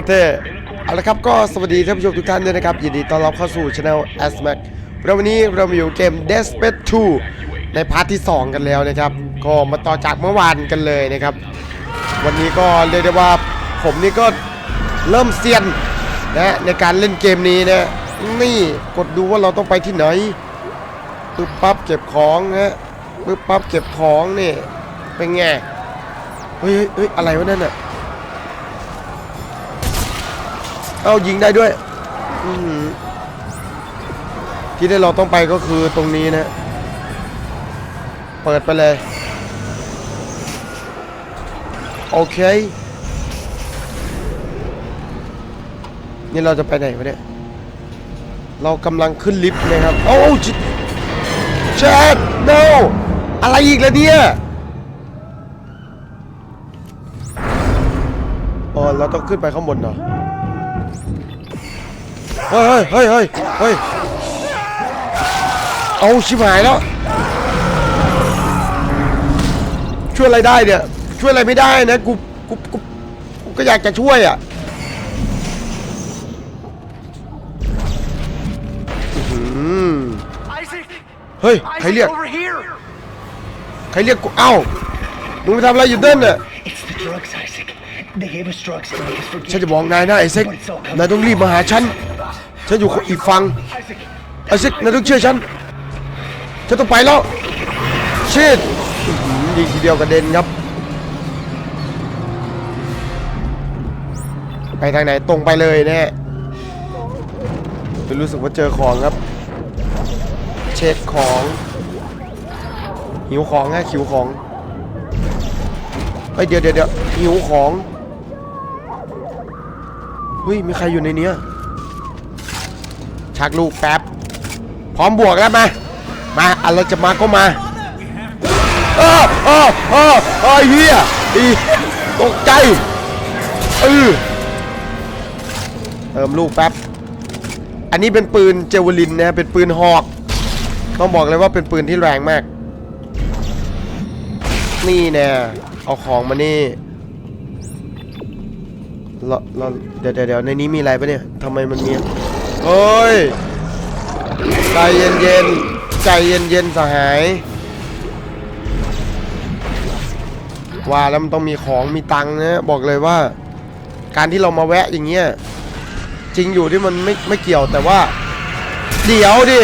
ตรเท่เอาละครับก็สวัสดีท่านผู้ชมทุกท่านด้วยนะครับ ยินดีต้อนรับเข้าสู่ช anel a s m a c เราวันนี้เรามาอยู่เกม Dead Space 2 ในพาร์ทที่ 2 กันแล้วนะครับ ก็มาต่อจากเมื่อวานกันเลยนะครับ วันนี้ก็เรียกได้ว่าผมนี่ก็เริ่มเซียนนะในการเล่นเกมนี้นะนี่กดดูว่าเราต้องไปที่ไหนปึ๊บปั๊บเก็บของนะปึ๊บปั๊บเก็บของนี่เป็นไงเฮ้ยเฮ้ยอะไรวะนั่นน่ะ เอายิงได้ด้วยที่ที่เราต้องไปก็คือตรงนี้นะ เปิดไปเลย โอเค นี่เราจะไปไหนวะเนี่ย เรากำลังขึ้นลิฟต์นะครับ โอ้ชิแชท no อะไรอีกล้วเนี่ยอ๋อเราต้องขึ้นไปข้างบนเหรอ เฮ้ยเฮ้ยเฮ้ยเฮ้ยเอาชิบหายแล้ว ช่วยอะไรได้เนี่ย ช่วยอะไรไม่ได้นะกูกูกูกูก็อยากจะช่วยอะอื้อหือ Isaac! เฮ้ยใคร Isaac, เรียก over here! ใครเรียกกูเอ้ามึงไปทำอะไรอยู่เต้นน่ะ It's the drugs, Isaac. They gave us drugs to make us forget. ฉันจะบอกนายนะไอ้เซ็กนายต้องรีบมาหาฉัน ฉันอยู่อีกฝั่งไอซ็กนายต้องเชื่อฉัน ฉันต้องไปแล้วชิดยิงทีเดียวกระเด็นครับ ไปทางไหนตรงไปเลยแน่จะรู้สึกว่าเจอของครับ เช็คของ หิวของฮะหิวของเฮ้ยเดี๋ยวเดี๋ยวเดี๋ยวหิวของเฮ้ยมีใครอยู่ในเนี้ย ชักลูกแป๊บ พร้อมบวกแล้วมา มาอะไรจะมาก็มาเออเออเออเออเฮียอีตกใจเออเติมลูกแป๊บ อันนี้เป็นปืนเจวลินนะเป็นปืนหอก ต้องบอกเลยว่าเป็นปืนที่แรงมาก นี่แน่เอาของมานี่เราเราเดี๋ยวเดี๋ยวในนี้มีอะไรปะเนี่ยทำไมมันมี เฮ้ย ใจเย็นเย็นใจเย็นเย็นสหาย ว่าแล้วมันต้องมีของมีตังนะบอกเลยว่า การที่เรามาแวะอย่างเงี้ยจริงอยู่ที่มันไม่ไม่เกี่ยวแต่ว่า เดี๋ยวดิ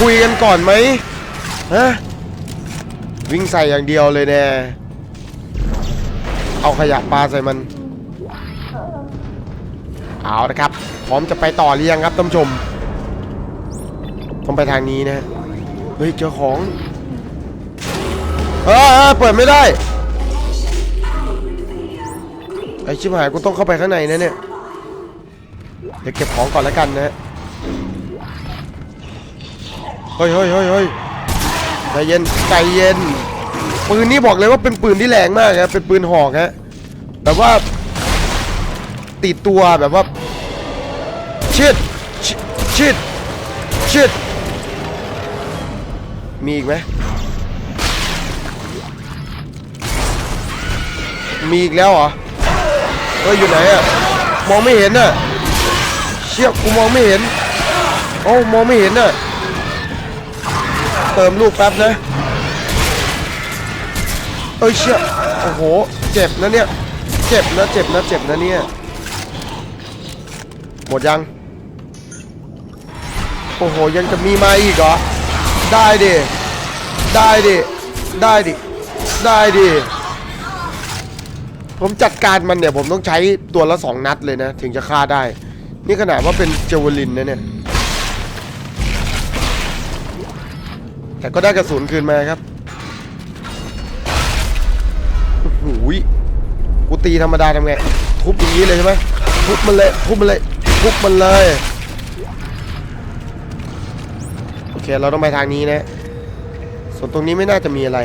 คุยกันก่อนไหมฮะวิ่งใส่อย่างเดียวเลยแน่เอาขยะปลาใส่มัน เอาละครับ พร้อมจะไปต่อหรือยังครับท่านผู้ชมต้องไปทางนี้นะเฮ้ยเจอของเออเออเปิดไม่ได้ไอชิบหายกูต้องเข้าไปข้างในนะเนี่ยเดี๋ยวเก็บของก่อนแล้วกันนะเฮ้ยเฮ้ยเฮ้ยเฮ้ยใจเย็นใจเย็นปืนนี้บอกเลยว่าเป็นปืนที่แรงมากนะเป็นปืนหอกฮะแบบว่าติดตัวแบบว่า ชิดชิดชิดมีอีกไหมมีอีกแล้วเหรอ เฮ้ย อยู่ไหนอะมองไม่เห็นอะเชี่ยกูมองไม่เห็นโอ้มองไม่เห็นอะเติมลูกแป๊บนะเอ้ยเชี่ยโอ้โห เจ็บนะเนี่ย เจ็บนะ เจ็บนะ เจ็บนะเนี่ย หมดยัง โอ้โห ยังจะมีมาอีกเหรอ ได้ดิ ได้ดิ ได้ดิ ได้ดิ ผมจัดการมันเนี่ย ผมต้องใช้ตัวละสองนัดเลยนะ ถึงจะฆ่าได้ นี่ขนาดว่าเป็นเจวลินนะเนี่ย แต่ก็ได้กระสุนคืนมาครับโอ้โหยกูตีธรรมดาทำไง ทุบอย่างนี้เลยใช่ไหมทุบมันเลย ทุบมันเลย ทุบมันเลย โอเค เราต้องไปทางนี้นะ ส่วนตรงนี้ไม่น่าจะมีอะไร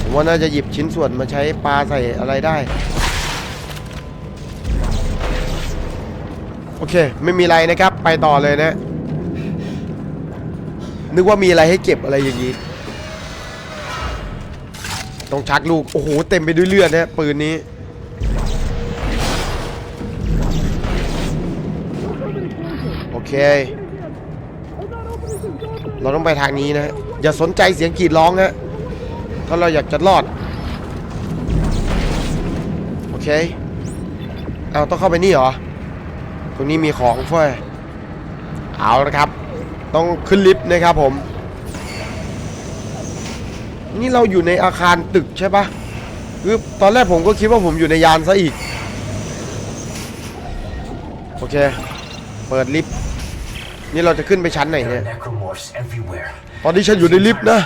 ผมว่าน่าจะหยิบชิ้นส่วนมาใช้ปลาใส่อะไรได้ โอเค ไม่มีอะไรนะครับ ไปต่อเลยนะ นึกว่ามีอะไรให้เก็บอะไรอย่างนี้ต้องชักลูก โอ้โห เต็มไปด้วยเลือดนะปืนนี้ เค เราต้องไปทางนี้นะ อย่าสนใจเสียงกรีดร้องฮะถ้าเราอยากจะรอด โอเค เอาต้องเข้าไปนี่เหรอ ตรงนี้มีของเฟ้ยเอาละครับ ต้องขึ้นลิฟต์นะครับผม นี่เราอยู่ในอาคารตึกใช่ปะคือตอนแรกผมก็คิดว่าผมอยู่ในยานซะอีก โอเค เปิดลิฟต์ นี่เราจะขึ้นไปชั้นไหน There เนี่ย are necromorphs everywhere. ตอนนี้ฉันอยู่ในลิฟต์นะ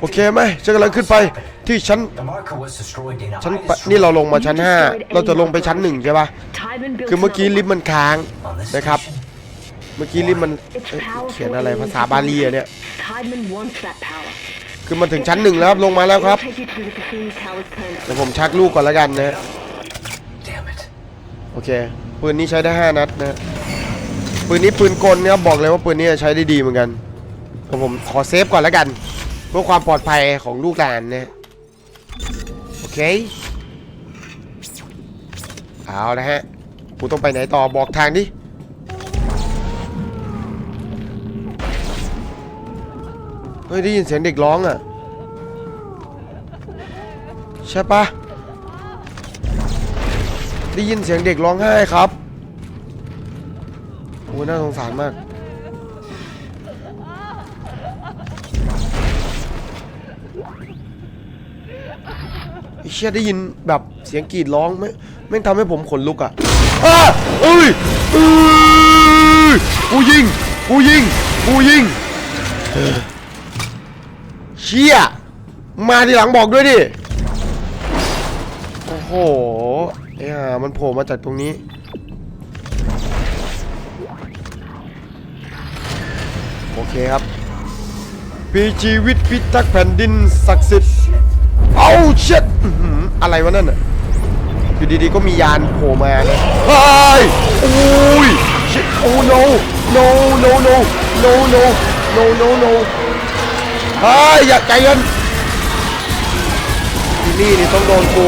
โอเคไหมฉันกำลังขึ้นไปที่ชั้น The marker was destroyed in a ชั้น I ปะ destroyed นี่เราลงมาชั้น 5 เราจะลงไปชั้นหนึ่งใช่ปะ Tiedemann built คือเมื่อกี้ another ลิฟต์มันค้าง on this นะครับ station. เมื่อกี้ลิฟต์มัน one. It's เอ้ย powerful เขียนอะไร aliens ภาษาบาลีอะเนี่ย Tiedemann wants that power. คือมันถึงชั้นหนึ่งแล้วครับลงมาแล้วครับ It'll take you to the Cassini Towers plant. เดี๋ยวผมชักลูกก่อนแล้วกันนะ Damn it. โอเคปืนนี้ใช้ได้ 5 นัดนะ ปืนนี้ปืนกลเนะครับอกเลยว่าปืนนี้ใช้ได้ดีเหมือนกันแต่ผมขอเซฟก่อนแล้วกัน เพื่อความปลอดภัยของลูกหลานนะโอเคเอาละฮะกูต้องไปไหนต่อบอกทางดิเฮ้ยได้ยินเสียงเด็กร้องอะใช่ปะได้ยินเสียงเด็กร้องไห้ครับ อ้น่าสงสารมาก ไอ้เชี่ยได้ยินแบบเสียงกรีดร้องไม่ไม่งทำให้ผมขนลุกอะอ้าเอ้ยเอ้ยกูยิงกูยิงกูยิงเออเชี่ยมาทีหลังบอกด้วยดิ โอ้โหไอ้ห่ามันโผล่มาจากตรงนี้ เคครับปีชีวิตพิทักษ์แผ่นดินศักดิ์สิทธิ์เอาเช็ดอะไรวะนั่นอะอยู่ดีๆก็มียานโผล่มาเฮ้ยโอ้ยเชิโอ้ no no no no no no no no no เฮ้ยอย่าใจเย็นที่นี่นี่ต้องโดนกู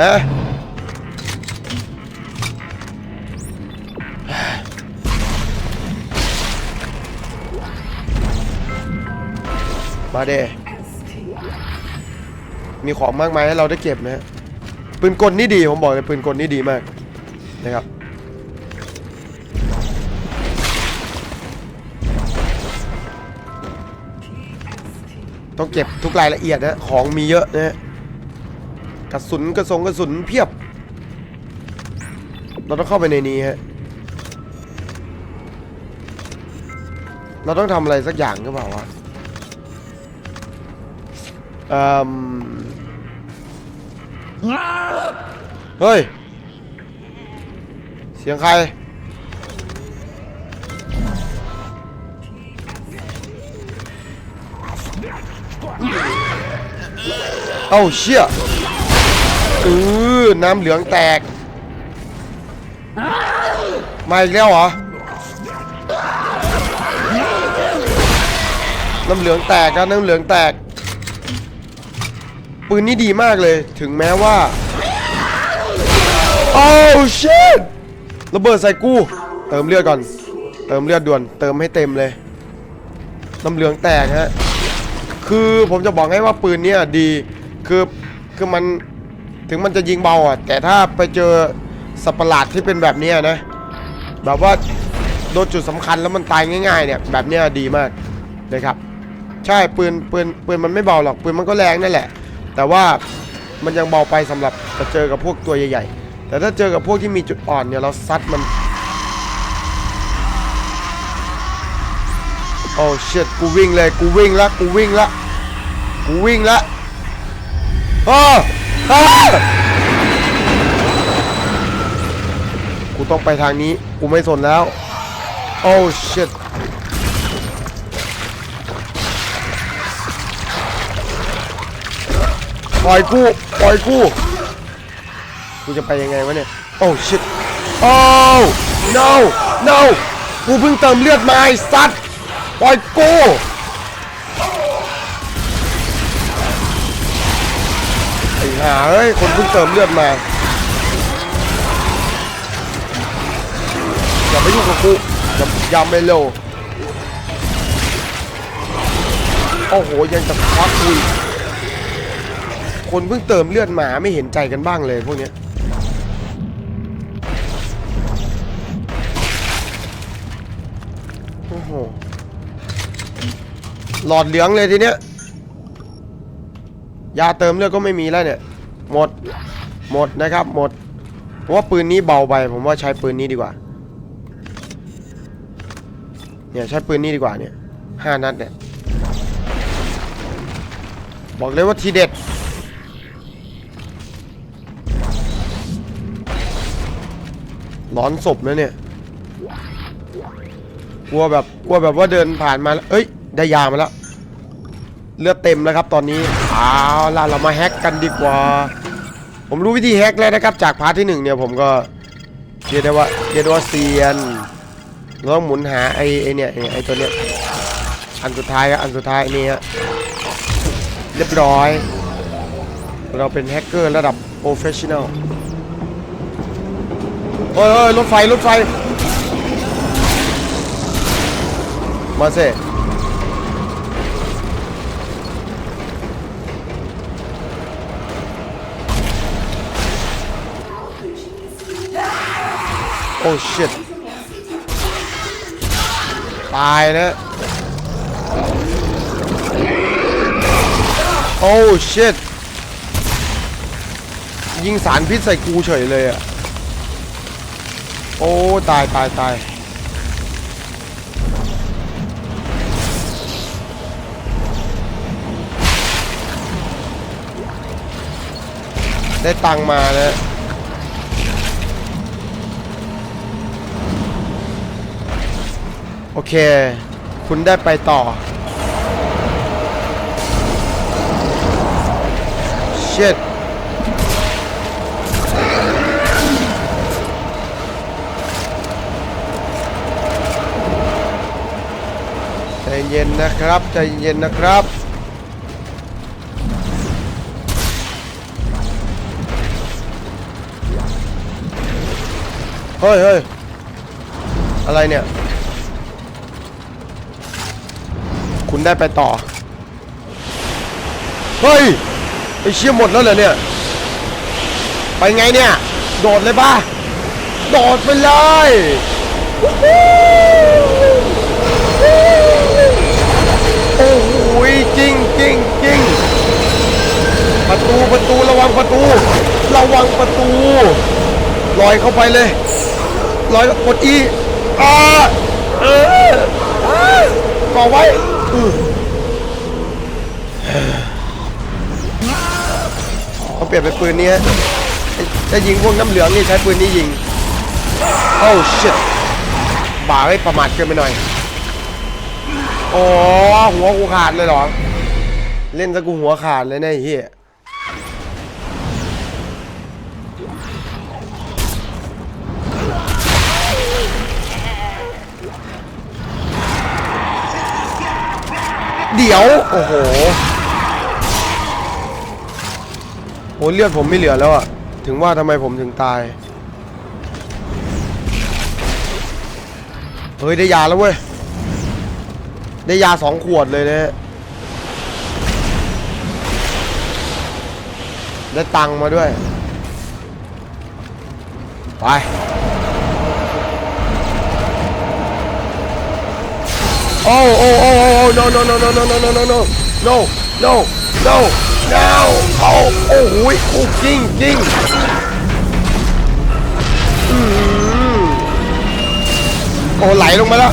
ฮะ มาเด้มีของมากมายให้เราได้เก็บนะฮะปืนกลนี่ดีผมบอกเลยปืนกลนี่ดีมากนะครับต้องเก็บทุกรายละเอียดนะของมีเยอะนะฮะกระสุนกระสงกระสุนเพียบ เราต้องเข้าไปในนี้ฮะเราต้องทำอะไรสักอย่างหรือเปล่าวะ เอ่มเฮ้ย เสียงใคร เอ้าเชี่ยเออน้ำเหลืองแตก มาอีกแล้วเหรอ น้ำเหลืองแตกครับน้ำเหลืองแตก ปืนนี่ดีมากเลย ถึงแม้ว่า โอ้ชิตระเบิดใส่กู เติมเลือดก่อน เติมเลือดด่วน เติมให้เต็มเลย น้ำเหลืองแตกฮะ คือผมจะบอกให้ว่าปืนเนี้ยดี คือ คือมัน ถึงมันจะยิงเบาอะ แต่ถ้าไปเจอสัตว์ประหลาดที่เป็นแบบนี้นะ แบบว่าโดนจุดสำคัญแล้วมันตายง่าย ๆ เนี่ย แบบนี้ดีมากนะครับ ใช่ปืนปืนปืนมันไม่เบาหรอก ปืนมันก็แรงนั่นแหละ แต่ว่ามันยังเบาไปสำหรับจะเจอกับพวกตัวใหญ่ๆ แต่ถ้าเจอกับพวกที่มีจุดอ่อนเนี่ยเราซัดมัน โอ้เชิดกูวิ่งเลยกูวิ่งละกูวิ่งละกูวิ่งละอ้ออ้ากูต้องไปทางนี้ กูไม่สนแล้ว โอ้เชิด ปล่อยกูปล่อยกูกูจะไปยังไงวะเนี่ยโอ้ shit โอ้ no no กูเพิ่งเติมเลือดมาไอ้สัตว์ปล่อยกูหาเฮ้ยคนเพิ่งเติมเลือดมาอย่าไปยุ่งกับกูอย่าอย่าไม่เร็วโอ้โหยังจะควักคุย คนเพิ่งเติมเลือดหมาไม่เห็นใจกันบ้างเลยพวกเนี้ยโอ้โหหลอดเหลืองเลยทีเนี้ยยาเติมเลือดก็ไม่มีแล้วเนี่ย หมดหมดนะครับ หมดเพราะว่าปืนนี้เบาไป ผมว่าใช้ปืนนี้ดีกว่า เนี่ยใช้ปืนนี้ดีกว่าเนี่ยห้านัดเนี่ยบอกเลยว่าทีเด็ด ร้อนศพนะเนี่ย กลัวแบบกลัวแบบว่าเดินผ่านมาเอ้ย ได้ยามาแล้ว เลือดเต็มแล้วครับตอนนี้เอาล่ะเรามาแฮกกันดีกว่า ผมรู้วิธีแฮกแล้วนะครับ จากพาร์ทที่หนึ่งเนี่ยผมก็เรียกได้ว่าเรียกได้ว่าเซียนเราต้องหมุนหาไอ้ไอ้เนี่ยไอ้ไอ้ตัวเนี้ยอันสุดท้ายครับอันสุดท้ายนี่ฮะเรียบร้อย เราเป็นแฮกเกอร์ระดับโปรเฟชชั่นอล เฮ้ยเฮ้ยรถไฟ รถไฟ มาเซ่โอ้ชิตตายนะโอ้ชิตยิงสารพิษใส่กูเฉยเลยอะ โอ้ ตายตายตายได้ตังค์มานะโอเค คุณได้ไปต่อ shit ใจ เย็นนะครับ ใจเย็นนะครับ เฮ้ยเฮ้ยอะไรเนี่ย คุณได้ไปต่อ เฮ้ย ไอเชี่ยหมดแล้วเหรอเนี่ย ไปไงเนี่ย โดดเลยป่ะ โดดไปเลยวู้ฮู้โอ้โหจริงจริงจริงประ ตูประตูระวังประตู ระวังประตูลอยเข้าไปเลยลอยกดอีอ่าเอออ่าก่อไว้อืเขาเปลี่ยนเป็นปืนนี้จะยิงพวกน้ำเหลืองนี่ใช้ปืนนี้ยิงโอ้ shit บ่าให้ประมาทเกินไปหน่อยโอ้หัวกูขาดเลยเหรอ เล่นซะกูหัวขาดเลยนะไอ้เฮีย เดี๋ยว โอ้โหโอ้เลือดผมไม่เหลือแล้วอะถึงว่าทำไมผมถึงตาย เฮ้ย ได้ยาแล้วเว้ย ได้ยาสองขวดเลยนะฮะได้ตังค์มาด้วย ไป โอ้โอ้โอ้โอ้ no no no no no no no no no no no no no โอ้โอ้โหยโอ้จริงจริงโอ้ไหลลงมาแล้ว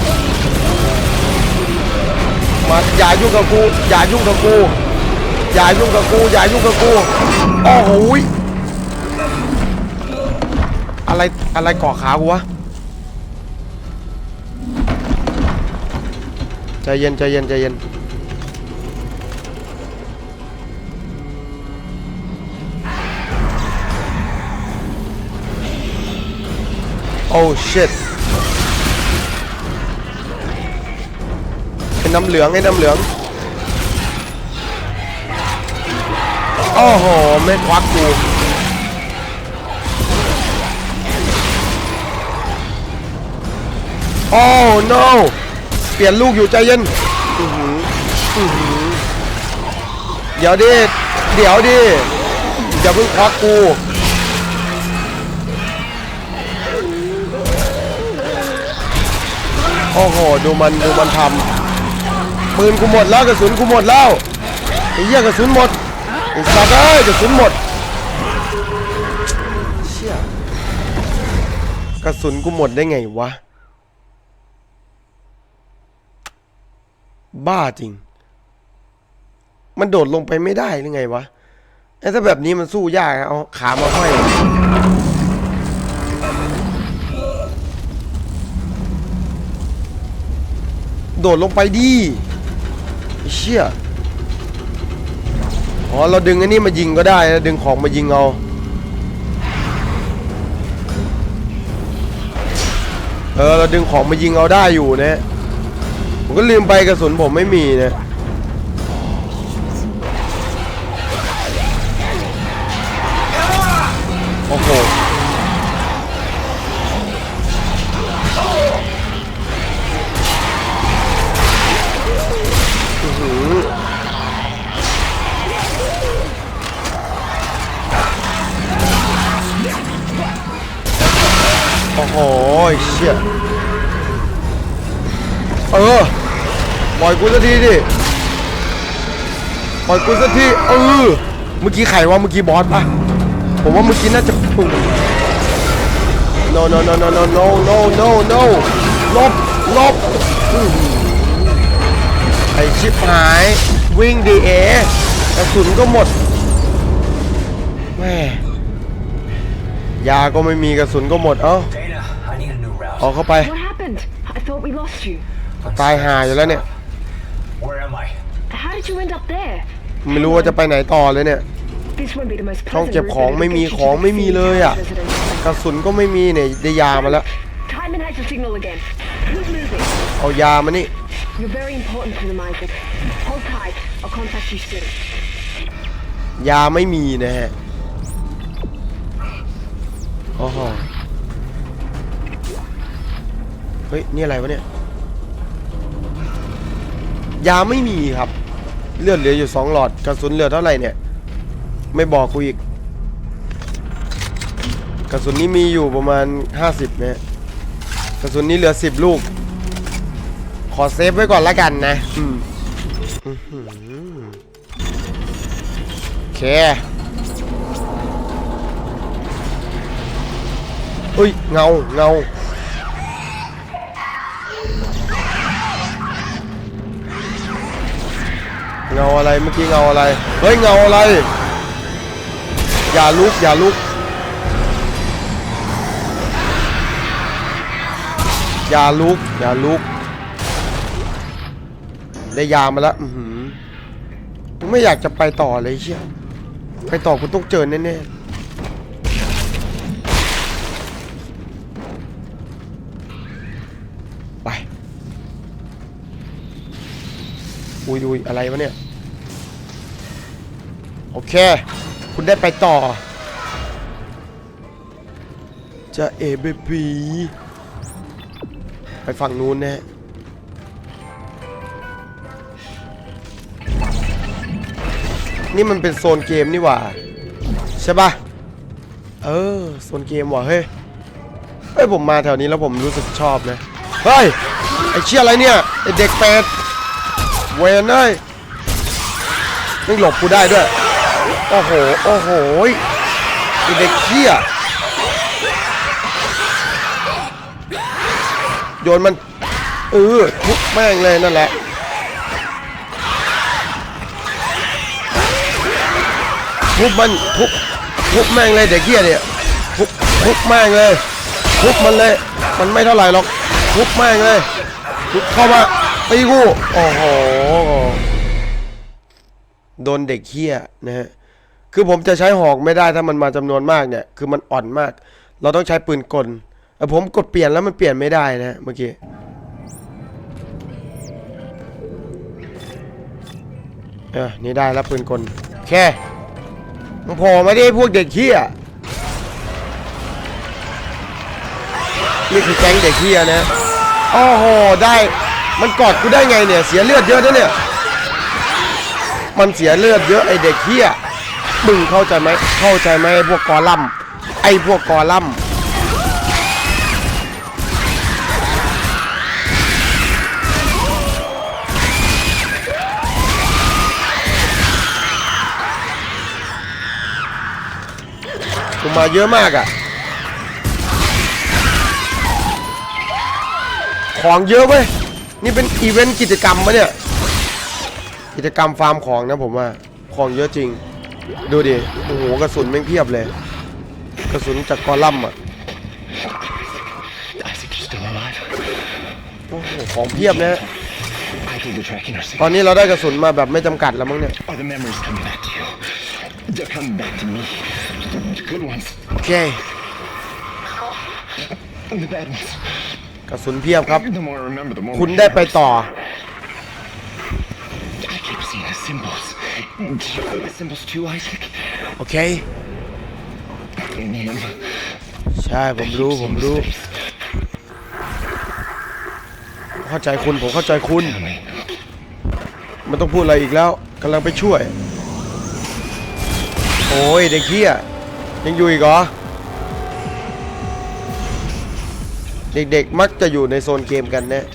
มาอย่ายุ่งกับกู อย่ายุ่งกับกู อย่ายุ่งกับกู อย่ายุ่งกับกู โอ้โหอะไรอะไรเกาะขากูวะ ใจเย็นใจเย็นใจเย็นโอ้ shit ไอ้น้ำเหลืองไอ้น้ำเหลือง โอ้โห ไม่ควักกูโอ้ no ปลี่ยนลูกอยู่ใจเย็นเดี๋ยวดิ เดี๋ยวดิ อย่าเพิ่งควักกู โอ้โห ดูมัน ดูมันทำปืนกูหมดแล้วกระสุนกูหมดแล้วไอ้เหี้ยกระสุนหมดไอ้สัตว์เอ้ยกระสุนหมดเชี่ยกระสุนกูหมดได้ไงวะ บ้าจริง มันโดดลงไปไม่ได้หรือไงวะไอ้ถ้าแบบนี้มันสู้ยากอะเอาขามาห้อยโดดลงไปดิเชี่ยอ๋อ เราดึงอันนี้มายิงก็ได้ดึงของมายิงเอาเออเราดึงของมายิงเอาได้อยู่นะ ผมก็ลืมไปกระสุนผมไม่มีนะโอ้โหโอ้โหเชี่ยเออ ปล่อยกูสักทีดิปล่อยกูสักทีเออเมื่อกี้ใครวะเมื่อกี้บอสปะผมว่าเมื่อกี้น่าจะปุ่ม no no no no no no no no no ลบลบอื้อหือไอชิบหายวิ่งดีเอกระสุนก็หมดแม่ยาก็ไม่มีกระสุนก็หมดเอ้า Dana, I need a new route. เอาเข้าไป What happened? I thought we lost you. I'm ตายห่าอยู่แล้วเนี่ย Where am I? How did you end up there? ไม่รู้ว่าจะไปไหนต่อเลยเนี่ย This won't be the most ช่อง pleasant เก็บ route, ของ but it'll ไม่มี get you ของ to ไม่มี the เลยอะ residence. กระสุนก็ไม่มีเนี่ยได้ยามาแล้ว Timon has the signal again. Who's moving? เอายามานี่ You're very important to them, Isaac. Hold tight. I'll contact you soon. ยาไม่มีนะฮะโอ้โหเฮ้ย นี่อะไรวะเนี่ย ยาไม่มีครับ เลือดเหลืออยู่สองหลอดกระสุนเหลือเท่าไหร่เนี่ย ไม่บอกกูอีก กระสุนนี้มีอยู่ประมาณ 50นะฮะกระสุนนี้เหลือ 10 ลูก ขอเซฟไว้ก่อนละกันนะอืมโอเคเฮ้ยเงาเงา เงาอะไรเมื่อกี้เงาอะไร เฮ้ยเงาอะไร อย่าลุกอย่าลุก อย่าลุกอย่าลุก ได้ยามาแล้วอือหือกูไม่อยากจะไปต่อเลยเชี่ยไปต่อกูต้องเจอแน่ๆไป อุ้ยอุยอะไรวะเนี่ย เค คุณได้ไปต่อ จะเอเบบีไปฝั่งนู้นนะฮะนี่มันเป็นโซนเกมนี่หว่า ใช่ปะเออ โซนเกมว่ะเฮ้ยเฮ้ย ผมมาแถวนี้แล้วผมรู้สึกชอบนะ เฮ้ย ไอเชี่ยอะไรเนี่ย ไอเด็กเป็ดเวนเอ้ยไม่หลบกูได้ด้วย โอ้โห โอ้โหไอเด็กเขี้ยโยนมัน เออทุบแม่งเลยนั่นแหละ ทุบมันทุบทุบแม่งเลยเด็กเขี้ยเนี่ยทุบทุบแม่งเลย ทุบมันเลย มันไม่เท่าไหร่หรอก ทุบแม่งเลย ทุบเข้ามาตีกู โอ้โห โดนเด็กเฮี้ยนะฮะ คือผมจะใช้หอกไม่ได้ถ้ามันมาจำนวนมากเนี่ย คือมันอ่อนมาก เราต้องใช้ปืนกลแต่ผมกดเปลี่ยนแล้วมันเปลี่ยนไม่ได้นะเมื่อกี้เออนี่ได้แล้วปืนกลแค่มึงโผล่มาดิพวกเด็กเฮียนี่คือแก๊งเด็กเฮียนะโอ้โหได้มันกอดกูได้ไงเนี่ย เสียเลือดเยอะนะเนี่ย มันเสียเลือดเยอะไอเด็กเฮีย มึงเข้าใจไหมเข้าใจไหมไอ้พวกกอลัมไอพวกกอลัมกูมาเยอะมากอะของเยอะเว้ย นี่เป็นอีเวนต์กิจกรรมปะเนี่ย กิจกรรมฟาร์มของนะผมว่า ของเยอะจริง ดูดิ โอ้โห กระสุนแม่งเพียบเลย กระสุนจากกอลัมอะ โอ้โห ของเพียบนะตอนนี้เราได้กระสุนมาแบบไม่จำกัดแล้วมั้งเนี่ย โอเค กระสุนเพียบครับ คุณได้ไปต่อ I keep seeing the symbols. The symbols too, Isaac. โอเค In him. ใช่ผมรู้ ผมรู้ เข้าใจคุณ ผมเข้าใจคุณ Tell me. ไม่ต้องพูดอะไรอีกแล้วกำลังไปช่วย โอ้ยเด็กเฮียยังอยู่อีกเหรอ เด็กๆมักจะอยู่ในโซนเกมกันนะ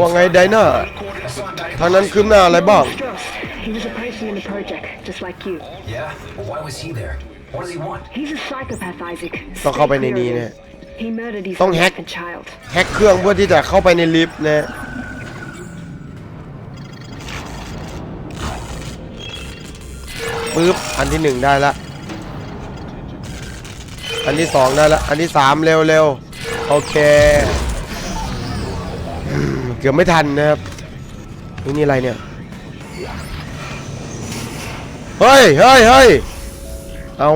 ว่าไงไดน่า I saw him back ทางนั้นคืบหน้าอะไรบ้าง Strauss. He was a person in the project, just like you. Yeah? Well, why was he there? What does he want? He's a psychopath, Isaac. ต้องเข้าไปใน Stay clear นี้ of เนี่ย him. He murdered his Don't wife hack. and child. แฮกเครื่องเพื่อที่จะเข้าไปในลิฟต์นะ ปึ๊บ อันที่หนึ่งได้ละ อันที่สองได้ละ อันที่สามเร็วเร็วโอเคอืม เกือบไม่ทันนะครับนี่นี่อะไรเนี่ยเฮ้ยเฮ้ยเฮ้ยเอา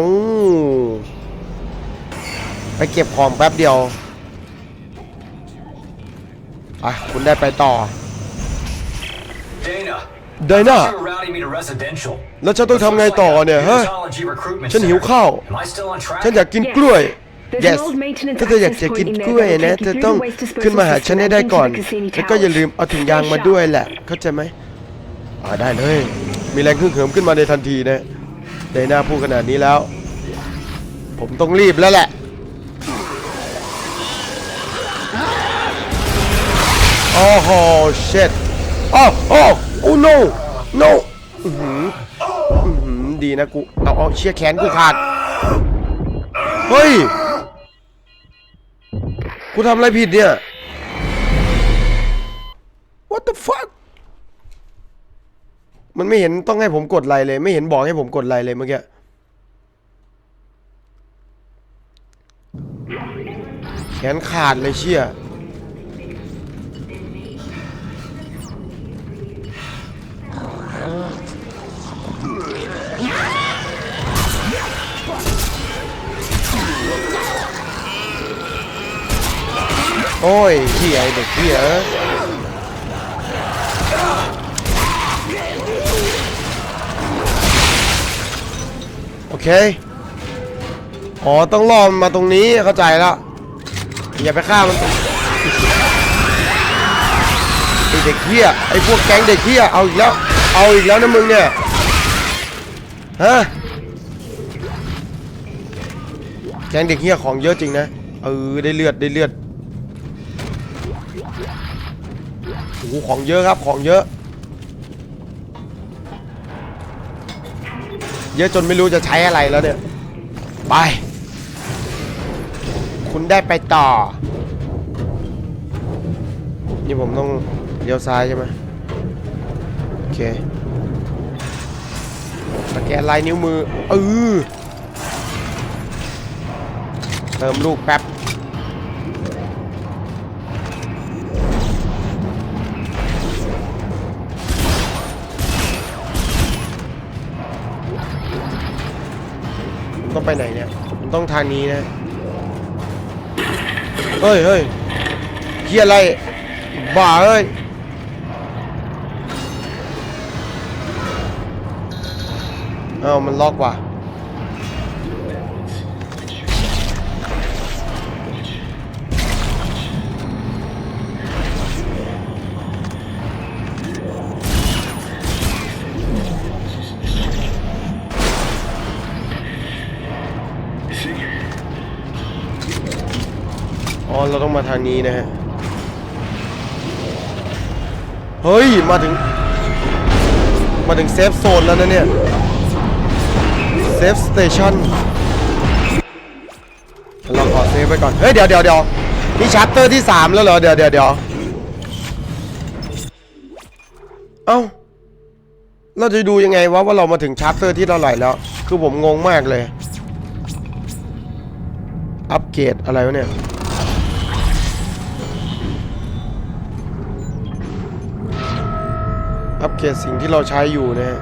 ไปเก็บของแป๊บเดียวอะคุณได้ไปต่อ Dana! Dana. I thought You were routing me to residential. แล้วฉันต้องทำไงต่อเนี่ยฮะ Unitology recruitment ฉันหิว center. ข้าว Am I still on track? ฉันอยากกิน Yes. กล้วย There's yes an old maintenance ถ้าเธออยากจะ access กิน point in ก there ล้วย that'll นะ take you เธอ through ต้อง the waste disposal ขึ้นมาหาฉันให้ได้ system ก่อน and into the Cassini แล้วก็อย่า Towers. ลืมเอาถุงยางมาด้วยแหละ เข้าใจไหมอ่าได้เลย มีแรงขึ้นเหิมขึ้นมาในทันทีนะในหน้าพูดขนาดนี้แล้ว ผมต้องรีบแล้วแหละโอ้โห shit โอ้โอ้โอ้ no no อื้อหืออื้อหือดีนะกู เอาเอาเชี่ยแขนกูขาด เฮ้ย กูทำอะไรผิดเนี่ย What the fuck มันไม่เห็นต้องให้ผมกดไลค์เลย ไม่เห็นบอกให้ผมกดไลค์เลยเมื่อกี้แขนขาดเลยเชี่ย โอ้ยเหี้ยไอเด็กเหี้ยโอเค อ๋อ ต้องล่อมมาตรงนี้เข้าใจแล้วอย่าไปฆ่ามันไอเด็กเหี้ยไอพวกแก๊งเด็กเหี้ยเอาอีกแล้ว เอาอีกแล้วนะมึงเนี่ย ฮะ แก๊งเด็กเหี้ยของเยอะจริงนะ เออ ได้เลือดได้เลือด โอ้โหของเยอะครับของเยอะ เยอะจนไม่รู้จะใช้อะไรแล้วเนี่ย ไป คุณได้ไปต่อ นี่ผมต้องเลี้ยวซ้ายใช่ไหมโอเคสแกนลายนิ้วมือเออเติมลูกแป๊บ ต้องไปไหนเนี่ย มันต้องทางนี้นะ เฮ้ยเฮ้ยเฮียอะไร บ้าเอ้ย เอ้ามันล็อกว่ะ เราต้องมาทางนี้นะฮะ เฮ้ย มาถึง มาถึงเซฟโซนแล้วนะเนี่ย เซฟสเตชันเราขอเซฟไปก่อน เฮ้ย เดี๋ยวเดี๋ยวเดี๋ยวนี่ชัปเตอร์ที่ 3 แล้วเหรอ เดี๋ยวเดี๋ยวเดี๋ยวเอ้า เราจะดูยังไงวะว่าเรามาถึงชัปเตอร์ที่เท่าไหร่แล้ว คือผมงงมากเลย อัปเกรดอะไรวะเนี่ย อัปเกรดสิ่งที่เราใช้อยู่นะฮะ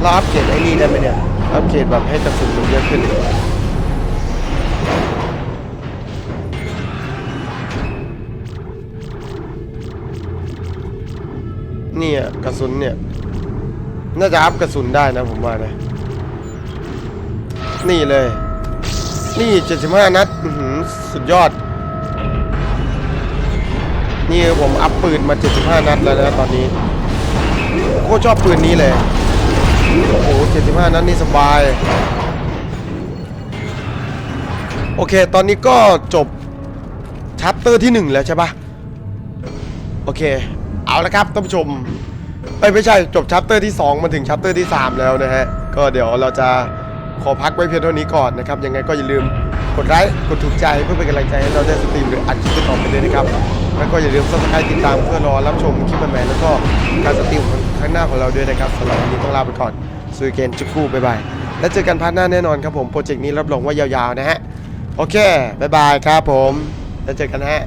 เราอัปเกรดไอ้นี่ได้ไหมเนี่ยอัปเกรดแบบให้กระสุนมันเยอะขึ้นเนี่ยกระสุนเนี่ย น่าจะอัพกระสุนได้นะผมว่านะ นี่เลย นี่ 75 นัดสุดยอด นี่ผมอัพปืนมา 75 นัดแล้วนะตอนนี้โคตรชอบปืนนี้เลย โอ้โห 75 นัดนี่สบาย โอเค ตอนนี้ก็จบชัปเตอร์ที่ 1 แล้วใช่ปะโอเค เอาละครับท่านผู้ชมเอ้ยไม่ใช่จบชัปเตอร์ที่ 2 มาถึงชัปเตอร์ที่ 3 แล้วนะฮะ ก็เดี๋ยวเราจะขอพักไว้เพียงเท่านี้ก่อนนะครับ ยังไงก็อย่าลืมกดไลค์ กดถูกใจเพื่อเป็นกำลังใจให้เราได้สตรีมหรืออัดคลิปต่อไปด้วยนะครับ แล้วก็อย่าลืมซับสไครต์ติดตามเพื่อรอรับชมคลิปใหม่ๆแล้วก็การสตรีมข้างหน้าของเราด้วยนะครับสำหรับวันนี้ต้องลาไปก่อนซูเกนจุกคู่บ๊ายบายแล้วเจอกันพาร์ทหน้าแน่นอนครับผมโปรเจกต์นี้รับรองว่ายาวๆนะฮะโอเคบ๊ายบายครับผมแล้วเจอกันฮะ